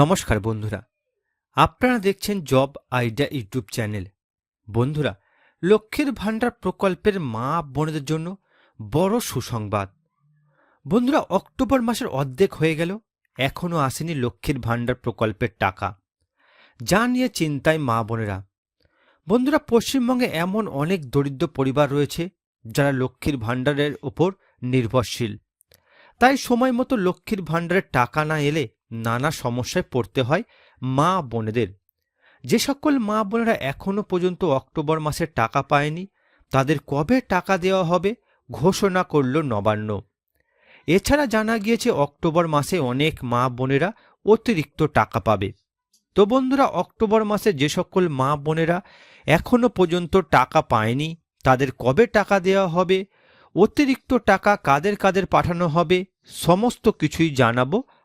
নমস্কার বন্ধুরা। আপনারা দেখছেন জব আইডিয়া ইউটিউব চ্যানেল। বন্ধুরা, লক্ষ্মীর ভাণ্ডার প্রকল্পের মা বোনদের জন্য বড় সুসংবাদ। বন্ধুরা, অক্টোবর মাসের অর্ধেক হয়ে গেল এখনও আসেনি লক্ষ্মীর ভাণ্ডার প্রকল্পের টাকা। যা নিয়ে চিন্তায় মা বোনেরা। বন্ধুরা, পশ্চিমবঙ্গে এমন অনেক দরিদ্র পরিবার রয়েছে, যারা লক্ষ্মীর ভাণ্ডারের ওপর নির্ভরশীল। তাই সময় মতো লক্ষ্মীর ভাণ্ডারের টাকা না এলে নানা সমস্যায় পড়তে হয় মা বোনেদের। যে সকল মা বোনেরা এখনও পর্যন্ত অক্টোবর মাসের টাকা পায়নি, তাদের কবে টাকা দেওয়া হবে ঘোষণা করল নবান্ন। এছাড়া জানা গিয়েছে অক্টোবর মাসে অনেক মা বোনেরা অতিরিক্ত টাকা পাবে। তো বন্ধুরা, অক্টোবর মাসে যে সকল মা বোনেরা এখনও পর্যন্ত টাকা পায়নি, তাদের কবে টাকা দেওয়া হবে, অতিরিক্ত টাকা কাদের কাদের পাঠানো হবে, সমস্ত কিছুই জানাব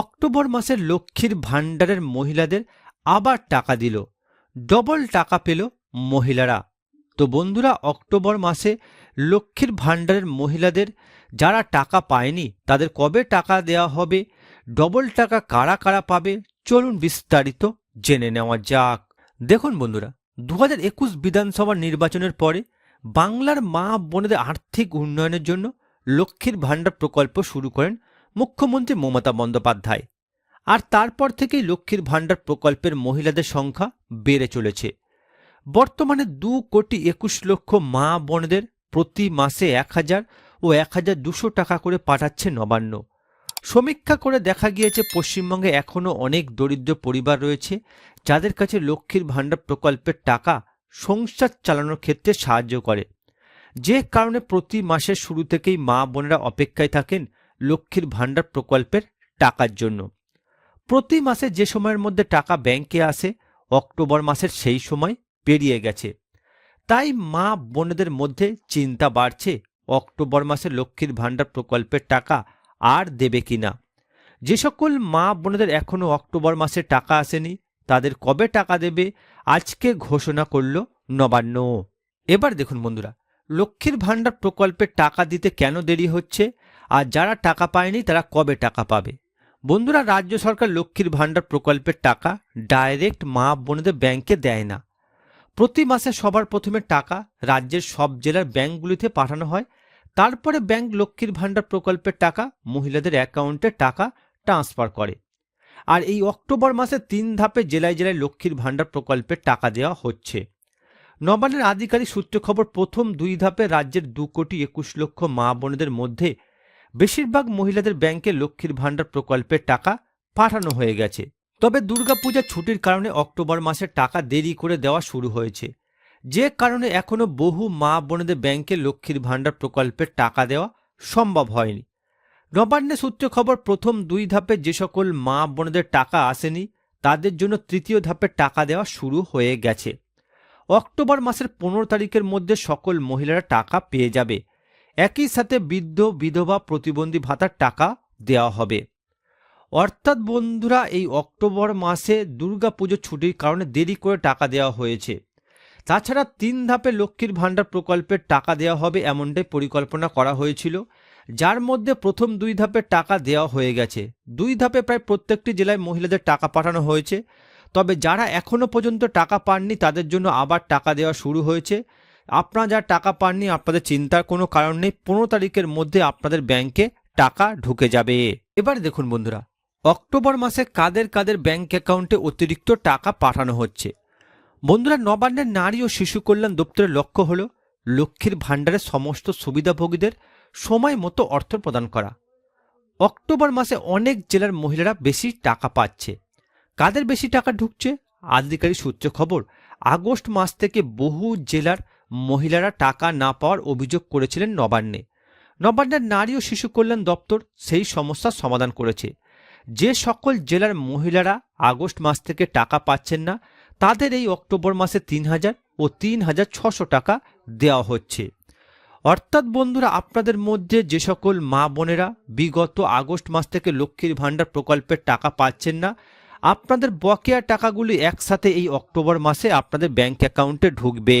অক্টোবর মাসের লক্ষ্মীর ভাণ্ডারের মহিলাদের আবার টাকা দিল। ডবল টাকা পেল মহিলারা। তো বন্ধুরা, অক্টোবর মাসে লক্ষ্মীর ভাণ্ডারের মহিলাদের যারা টাকা পায়নি, তাদের কবে টাকা দেওয়া হবে? ডবল টাকা কারা কারা পাবে? চলুন বিস্তারিত জেনে নেওয়া যাক। দেখুন বন্ধুরা দু একুশ বিধানসভা নির্বাচনের পরে বাংলার মা বোনেদের আর্থিক উন্নয়নের জন্য লক্ষ্মীর ভাণ্ডার প্রকল্প শুরু করেন মুখ্যমন্ত্রী মমতা বন্দ্যোপাধ্যায়। আর তারপর থেকেই লক্ষ্মীর ভাণ্ডার প্রকল্পের মহিলাদের সংখ্যা বেড়ে চলেছে। বর্তমানে দু কোটি একুশ লক্ষ মা বোনদের প্রতি মাসে এক হাজার ও এক হাজার দুশো টাকা করে পাঠাচ্ছে নবান্ন। সমীক্ষা করে দেখা গিয়েছে, পশ্চিমবঙ্গে এখনও অনেক দরিদ্র পরিবার রয়েছে, যাদের কাছে লক্ষ্মীর ভাণ্ডার প্রকল্পের টাকা সংসার চালানোর ক্ষেত্রে সাহায্য করে। যে কারণে প্রতি মাসের শুরু থেকেই মা বোনেরা অপেক্ষায় থাকেন লক্ষ্মীর ভাণ্ডার প্রকল্পের টাকার জন্য। প্রতি মাসে যে সময়ের মধ্যে টাকা ব্যাংকে আসে, অক্টোবর মাসের সেই সময় পেরিয়ে গেছে। তাই মা বোনেদের মধ্যে চিন্তা বাড়ছে অক্টোবর মাসে লক্ষ্মীর ভাণ্ডার প্রকল্পের টাকা আর দেবে কিনা। যে সকল মা বোনেদের এখনও অক্টোবর মাসে টাকা আসেনি, তাদের কবে টাকা দেবে, আজকে ঘোষণা করল নবান্ন। এবার দেখুন বন্ধুরা, লক্ষ্মীর ভাণ্ডার প্রকল্পের টাকা দিতে কেন দেরি হচ্ছে? আর যারা টাকা পায়নি তারা কবে টাকা পাবে? বন্ধুরা, রাজ্য সরকার লক্ষ্মীর ভাণ্ডার প্রকল্পের টাকা ডাইরেক্ট মা বোনেদের ব্যাংকে দেয় না। প্রতি মাসে সবার প্রথমে টাকা রাজ্যের সব জেলার ব্যাংকগুলিতে পাঠানো হয়। তারপরে ব্যাংক লক্ষ্মীর ভাণ্ডার প্রকল্পের টাকা মহিলাদের অ্যাকাউন্টে টাকা ট্রান্সফার করে। আর এই অক্টোবর মাসে তিন ধাপে জেলায় জেলায় লক্ষ্মীর ভাণ্ডার প্রকল্পের টাকা দেওয়া হচ্ছে। নবান্নের আধিকারিক সূত্রে খবর প্রথম দুই ধাপে রাজ্যের দু কোটি একুশ লক্ষ মা বোনেদের মধ্যে বেশিরভাগ মহিলাদের ব্যাংকে লক্ষ্মীর ভাণ্ডার প্রকল্পের টাকা পাঠানো হয়ে গেছে। তবে দুর্গাপূজার ছুটির কারণে অক্টোবর মাসে টাকা দেরি করে দেওয়া শুরু হয়েছে। যে কারণে এখনও বহু মা বোনেদের ব্যাংকে লক্ষ্মীর ভাণ্ডার প্রকল্পের টাকা দেওয়া সম্ভব হয়নি। নবান্নে সূত্রে খবর, প্রথম দুই ধাপে যে সকল মা বোনেদের টাকা আসেনি, তাদের জন্য তৃতীয় ধাপে টাকা দেওয়া শুরু হয়ে গেছে। অক্টোবর মাসের পনেরো তারিখের মধ্যে সকল মহিলারা টাকা পেয়ে যাবে। একই সাথে বৃদ্ধ, বিধবা প্রতিবন্ধী ভাতার টাকা দেওয়া হবে। অর্থাৎ বন্ধুরা, এই অক্টোবর মাসে দুর্গাপুজোর ছুটির কারণে দেরি করে টাকা দেওয়া হয়েছে। তাছাড়া তিন ধাপে লক্ষ্মীর ভাণ্ডার প্রকল্পের টাকা দেওয়া হবে এমনটাই পরিকল্পনা করা হয়েছিল, যার মধ্যে প্রথম দুই ধাপে টাকা দেওয়া হয়ে গেছে। দুই ধাপে প্রায় প্রত্যেকটি জেলায় মহিলাদের টাকা পাঠানো হয়েছে, তবে যারা এখনও পর্যন্ত টাকা পাননি তাদের জন্য আবার টাকা দেওয়া শুরু হয়েছে। আপনারা যারা টাকা পাননি, আপনাদের চিন্তার কোনো কারণ নেই, পনেরো তারিখের মধ্যে আপনাদের ব্যাংকে টাকা ঢুকে যাবে। এবার দেখুন বন্ধুরা, অক্টোবর মাসে কাদের কাদের ব্যাংক অ্যাকাউন্টে অতিরিক্ত টাকা পাঠানো হচ্ছে? বন্ধুরা নবান্নের নারী ও শিশু কল্যাণ দপ্তরের লক্ষ্য হল লক্ষ্মীর ভাণ্ডারের সমস্ত সুবিধাভোগীদের সময় মতো অর্থ প্রদান করা। অক্টোবর মাসে অনেক জেলার মহিলারা বেশি টাকা পাচ্ছে। কাদের বেশি টাকা ঢুকছে? আধিকারিক সূত্রে খবর, আগস্ট মাস থেকে বহু জেলার মহিলারা টাকা না পাওয়ার অভিযোগ করেছিলেন নবান্নে। নবান্নের নারী ও শিশু কল্যাণ দপ্তর সেই সমস্যার সমাধান করেছে। যে সকল জেলার মহিলারা আগস্ট মাস থেকে টাকা পাচ্ছেন না, তাদের এই অক্টোবর মাসে তিন হাজার ও তিন হাজার ছশো টাকা দেওয়া হচ্ছে। অর্থাৎ বন্ধুরা, আপনাদের মধ্যে যে সকল মা বোনেরা বিগত আগস্ট মাস থেকে লক্ষ্মীর ভাণ্ডার প্রকল্পের টাকা পাচ্ছেন না, আপনাদের বকেয়া টাকাগুলি একসাথে এই অক্টোবর মাসে আপনাদের ব্যাংক অ্যাকাউন্টে ঢুকবে।